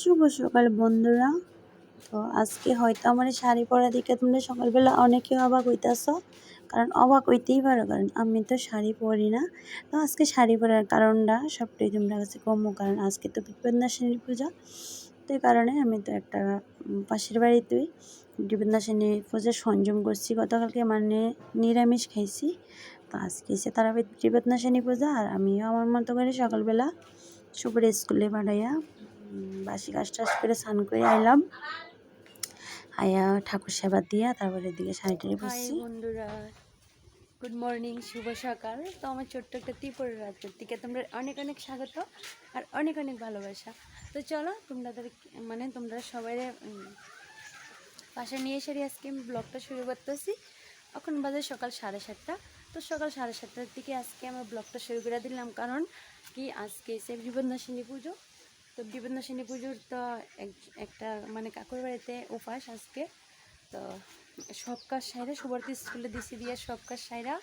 শুভ সকাল, বন্ধুরা। তো আজকে হয়তো আমার শাড়ি পরা দিকে তোমরা সকালবেলা অনেকে অবাক হইতেছ, কারণ অবাক হইতেই পারো, কারণ আমি তো শাড়ি পরি না। তো আজকে শাড়ি পরার কারণটা সবটাই তোমরা কাছে কম, কারণ আজকে তো বিপন্যাসিনী পূজা। তো কারণে আমি তো একটা পাশের বাড়িতেই বিপন্যাসিনী পূজা সংযম করছি। গতকালকে মানে নিরামিষ খাইছি। তো আজকে এসে তারা বিপন্যাসিনী পূজা, আর আমিও আমার মতো করে সকালবেলা সুপুরে স্কুলে পাঠাইয়া বাসি গাছ টাজ করে স্নান করে আইলাম। আয়া ঠাকুর সেবা দিয়া তারপরে এদিকে শাড়ি টাড়ি পরছি। বন্ধুরা গুড মর্নিং শুভ সকাল। তো আমার ছোট্ট একটা ত্রিপুরা রাজ্যের দিকে তোমরা অনেক অনেক স্বাগত আর অনেক অনেক ভালোবাসা। তো চলো তোমাদের মানে তোমরা সবাই পাশে নিয়ে এসে আজকে আমি ব্লগটা শুরু করতেছি। এখন বাজে সকাল সাড়ে সাতটা। তো সকাল সাড়ে সাতটার দিকে আজকে আমার ব্লগটা শুরু করে দিলাম। কারণ কি আজকে সে বিপন্যাসিনী পুজো। তো বিপন্যাসিনী পুজোর তো এক- একটা মানে কাকুর বাড়িতে উপাস আজকে। তো সব কাজ সাইরা, সুবর্তী স্কুলে দিছি দিয়ে সব কাজ সাইরা,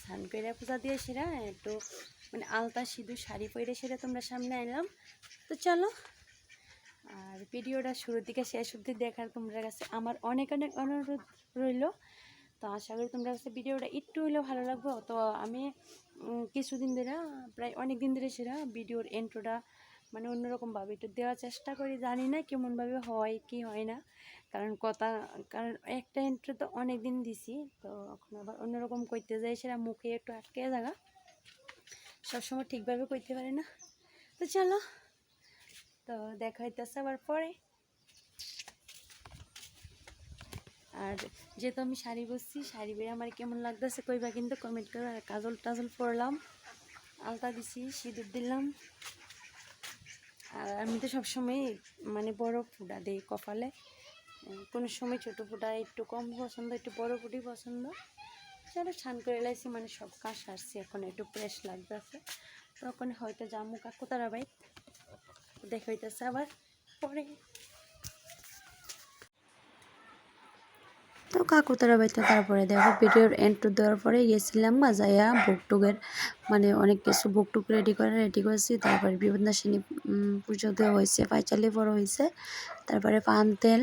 স্নান করে পূজা দিয়ে সেরা, একটু মানে আলতা, সিঁদুর, শাড়ি পরে সেরা তোমরা সামনে আনলাম তো চলো, আর ভিডিওটা শুরুর দিকে শেষ অবধি দেখার তোমরা কাছে আমার অনেক অনেক অনুরোধ রইল। তো আশা করি তোমরা কাছে ভিডিওটা একটু হলেও ভালো লাগবে। তো আমি কিছুদিন ধরে, প্রায় অনেক দিন ধরে সেরা, ভিডিওর এন্ট্রোটা মানে অন্যরকমভাবে। একটু দেওয়ার চেষ্টা করি, জানি না কেমনভাবে হয়, কি হয় না। কারণ কথা, কারণ একটা এন্ট্রি তো অনেক দিন দিছি, তো এখন আবার অন্যরকম করতে যাই, সেটা মুখে একটু আটকে জায়গা সবসময় ঠিকভাবে করতে পারি না। তো চলো, তো দেখা হইতেছে আবার পরে। আর যেহেতু আমি শাড়ি বসছি শাড়ি বেয়ে আমার কেমন লাগতেছে কইবা কিন্তু কমেন্ট করে কাজল টাজল পরলাম, আলতা দিছি, সিঁদুর দিলাম। আর আমি তো সবসময় মানে বড় ফুটা দিই কপালে। কোনো সময় ছোটো ফুটা একটু কম পছন্দ, একটু বড় ফুটি পছন্দ। চলো স্নান করে এলাইছি মানে সব কাজ সারছি, এখন একটু ফ্রেশ লাগতেছে। তখন হয়তো জামু কাকু তারা বাইক দেখা হইতেছে আবার। পরে তো কাকু তারা বাড়িতে তারপরে দেখো ভিডিওর এন্ট্রো দেওয়ার পরে গেছিলাম বাজাইয়া বুক টুকের মানে অনেক কিছু বুক টুক রেডি করে রেডি করছি। তারপরে বিপন্যাসিনী পুজো দেওয়া হয়েছে পাইচালি বড় হয়েছে। তারপরে পান তেল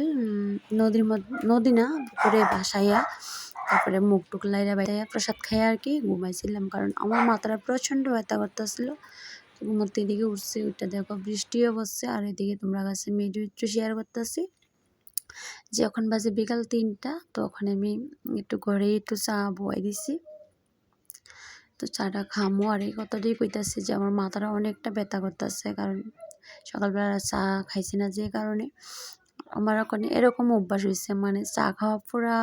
নদীর নদী না, পুকুরে ভাসাইয়া, তারপরে মুখ টুক লাইরা বাইরে প্রসাদ খাই আর কি ঘুমাইছিলাম। কারণ আমার মাথাটা প্রচণ্ড ব্যথা করতেছিল। ঘুমোতে এদিকে উঠছে ওইটা দেখো বৃষ্টিও বসছে আর এদিকে তোমরা কাছে ভিডিও একটু শেয়ার করতেছি। যে এখন বাজে বিকাল তিনটা তো ওখানে আমি একটু ঘরে একটু চা বয়ে দিছি। তো চাটা খামো আর এই কথাটাই কইতাছি যে আমার মাথাটা অনেকটা ব্যথা করতেছে, কারণ সকালবেলা চা খাইছি না যে কারণে। আমার ওখানে এরকম অভ্যাস হয়েছে মানে চা খাওয়া পুরা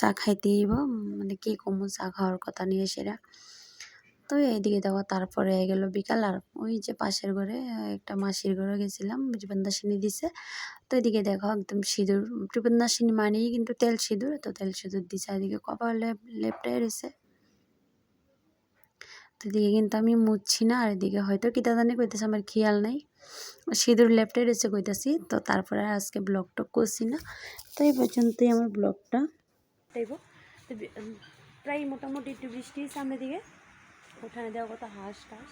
চা খাইতেই মানে কি কমু চা খাওয়ার কথা নিয়ে সেরা। তো এইদিকে দেখো তারপরে গেল বিকাল আর ওই যে পাশের ঘরে একটা মাসির ঘরে গেছিলাম জীবনদাসিনী দিছে। তো এদিকে দেখো একদম সিঁদুর জীবনদাসিনী মানেই কিন্তু তেল সিঁদুর, তো তেল সিঁদুর দিছে, এদিকে কপাল লেপটাই রয়েছে। তো এদিকে কিন্তু আমি মুছছি না, আর এদিকে হয়তো কিতা জানি কইতেছে, আমার খেয়াল নাই। সিঁদুর লেপটাই রয়েছে কইতাছি, তো তারপরে আজকে ব্লগটা করছি না। তো এই পর্যন্তই আমার ব্লগটা। তাইব প্রায় মোটামুটি একটু বৃষ্টি সামনের দিকে। ওখানে দেওয়া কত হাঁস টাস